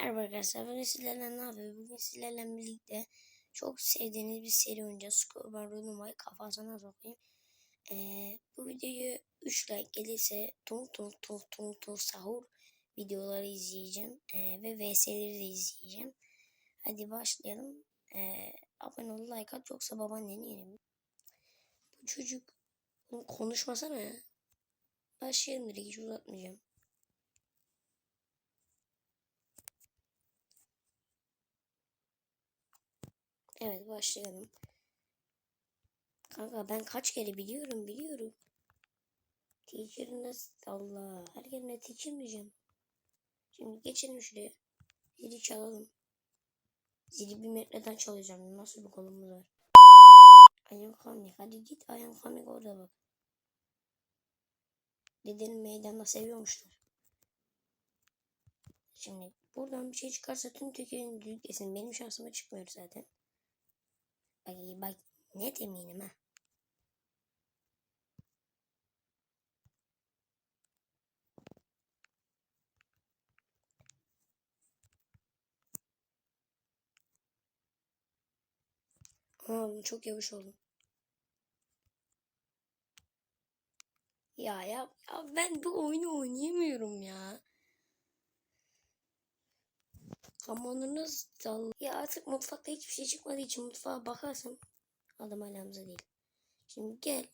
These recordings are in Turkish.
Merhaba arkadaşlar. Bugün sizlerle ne yapıyoruz? Bugün sizlerle birlikte çok sevdiğiniz bir seri oynayacağız. Scorpion Runaway kafasına sokayım. Ee, bu videoyu 3 like gelirse tung tung tung tung tung sahur videoları izleyeceğim. Ee, ve VS'leri de izleyeceğim. Hadi başlayalım. Ee, abone ol like at yoksa babaannen yerim. Bu çocuk konuşmasana ya. Başlayalım direkt hiç uzatmayacağım. Evet başlayalım. Kanka ben kaç kere biliyorum biliyorum. Teacher'ın nasıl Allah her yerine teacher diyeceğim. Şimdi geçelim şuraya. Zili çalalım. Zili bir metreden çalacağım. Nasıl bir kolumuz var. Ayağım komik. Hadi git ayağım komik orada bak. Dedenin meydanda seviyormuşlar. Şimdi buradan bir şey çıkarsa tüm Türkiye'nin desin. Benim şansıma çıkmıyor zaten. Bak bak net eminim ha. Aa, çok yavaş oldum. Ya ya ya ben bu oyunu oynayamıyorum ya. Kamonunuz dal. Ya artık mutfakta hiçbir şey çıkmadığı için mutfağa bakarsam adam alamza değil. Şimdi gel.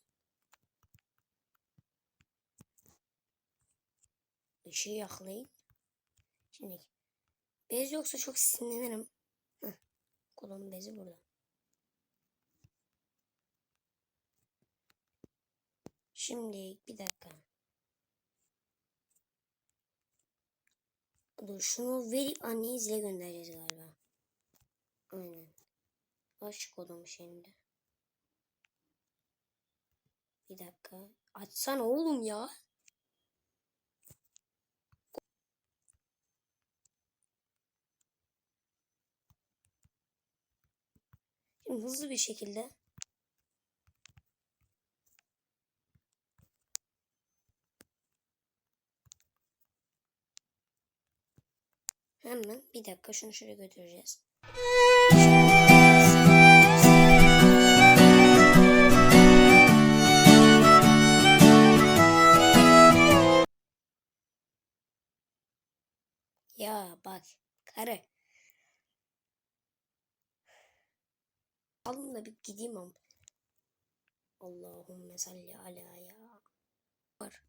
Işığı yaklayın. Şimdi bez yoksa çok sinirlenirim. Heh. Bezi burada. Şimdi bir dakika. Dur şunu verip anneyi zile göndereceğiz galiba. Aynen. Aşık oldum şimdi. Bir dakika. Açsana oğlum ya. Şimdi hızlı bir şekilde Hemen bir dakika şunu şuraya götüreceğiz. Ya bak karı. Alın da bir gideyim ama. Allahümme salli ala ya. Var.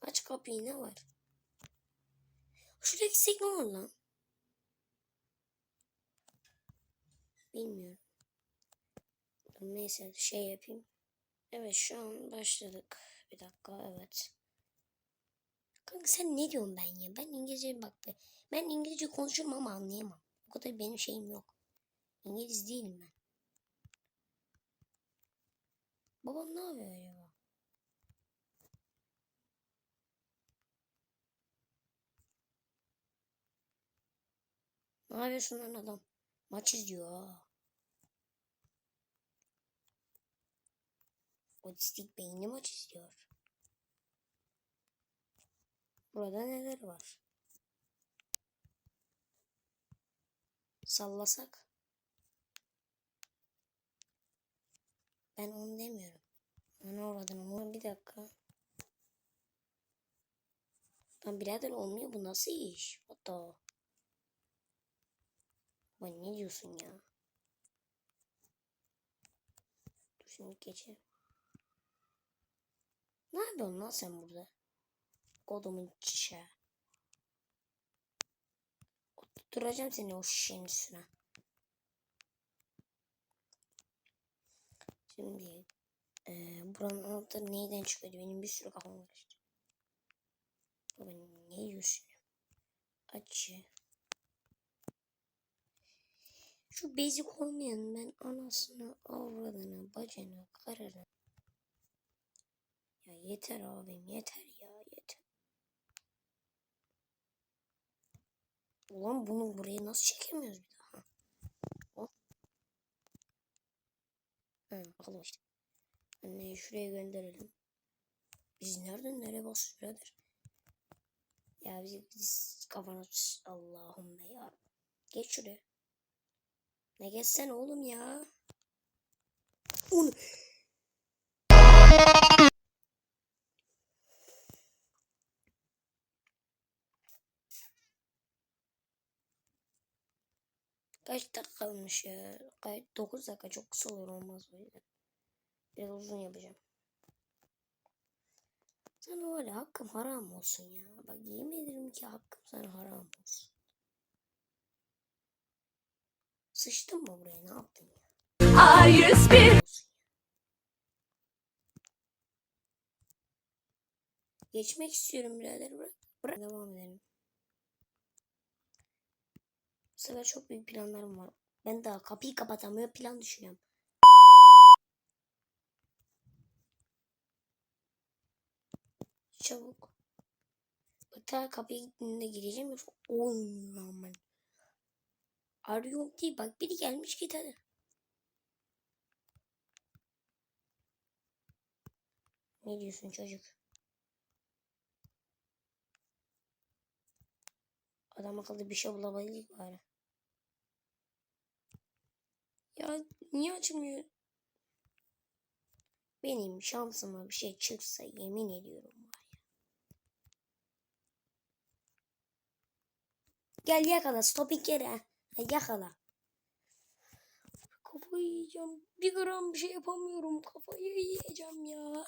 Aç kapıyı ne var? Şuraya gitsek ne olur lan? Bilmiyorum. Neyse şey yapayım. Evet şu an başladık. Bir dakika evet. Kanka sen ne diyorsun ben ya? Ben İngilizce bak be. Ben İngilizce konuşurum ama anlayamam. O kadar benim şeyim yok. İngiliz değilim ben. Babam ne yapıyor acaba? Ne yapıyorsun lan adam? Maç izliyor ha. Otistik beyni maç izliyor. Burada neler var? Sallasak. Ben onu demiyorum. Ne uğradın ama bir dakika. Lan birader olmuyor bu nasıl iş? What Baba ne diyorsun ya? Dur şimdi geçelim. Ne yapıyorsun lan sen burada? Kodumun çişe. Tutturacağım seni o şişenin. Şimdi e, buranın anahtarı neyden çıkıyordu? Benim bir sürü kafam karıştı. Baba ne yiyorsun? Aç. Şu bezik olmayan ben anasını, avradını, bacını, karını. Ya yeter abim yeter ya yeter. Ulan bunu buraya nasıl çekemiyoruz bir daha? Hop. Hı, bakalım işte. Anneyi şuraya gönderelim. Biz nereden nereye basıyoruz birader? Ya biz kafana tut- Allah'ım ya. Geç şuraya. Ne geçsen oğlum ya. Onu. Kaç dakika olmuş ya? Kaç, 9 dakika çok kısa olur olmaz o yüzden. Biraz uzun yapacağım. Sana var ya hakkım haram olsun ya. Bak yemin ederim ki hakkım sana haram olsun. Sıçtın mı buraya ne yaptın ya? A101 Olsun ya. Geçmek istiyorum birader bırak. Bırak devam edelim. Bu sefer çok büyük planlarım var. Ben daha kapıyı kapatamıyor plan düşünüyorum. Çabuk. Bak daha kapıya gittiğinde gireceğim olmuyor Arıyorum değil bak biri gelmiş git hadi. Ne diyorsun çocuk? Adam akıllı bir şey bulabildik bari. Ya niye açmıyor? Benim şansıma bir şey çıksa yemin ediyorum var ya. Gel yakala stopping yere. Ha, Yakala. Kafayı yiyeceğim. Bir gram bir şey yapamıyorum. Kafayı yiyeceğim ya.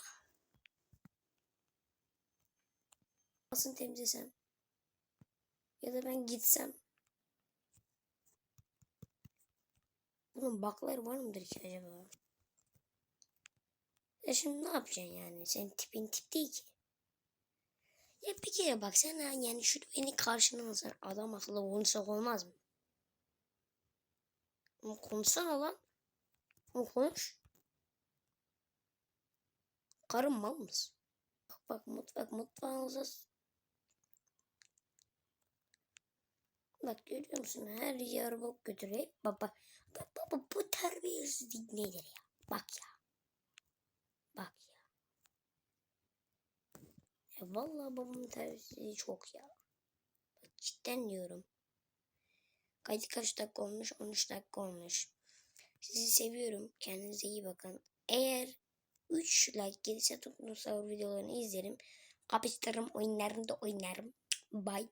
Nasıl temizlesem? Ya da ben gitsem. Bunun bakları var mıdır ki acaba? Ya şimdi ne yapacaksın yani? Senin tipin tip değil ki. Ya bir kere bak sen ha yani şu beni karşına alsan adam akıllı konuşsak olmaz mı? Konuşsana lan. Konuş. Karın mal mısın? Bak bak mutfak mutfağınıza Bak görüyor musun? Her yer bok götürüyor. Baba, baba, baba bu terbiyesizlik nedir ya? Bak ya. Bak ya. Ya vallahi babamın terbiyesizliği çok ya. Bak cidden diyorum. Kaydı kaç dakika olmuş? 13 dakika olmuş. Sizi seviyorum. Kendinize iyi bakın. Eğer 3 like gelirse Tuknusavur videolarını izlerim. Kapıştırırım oyunlarını da oynarım. Bye.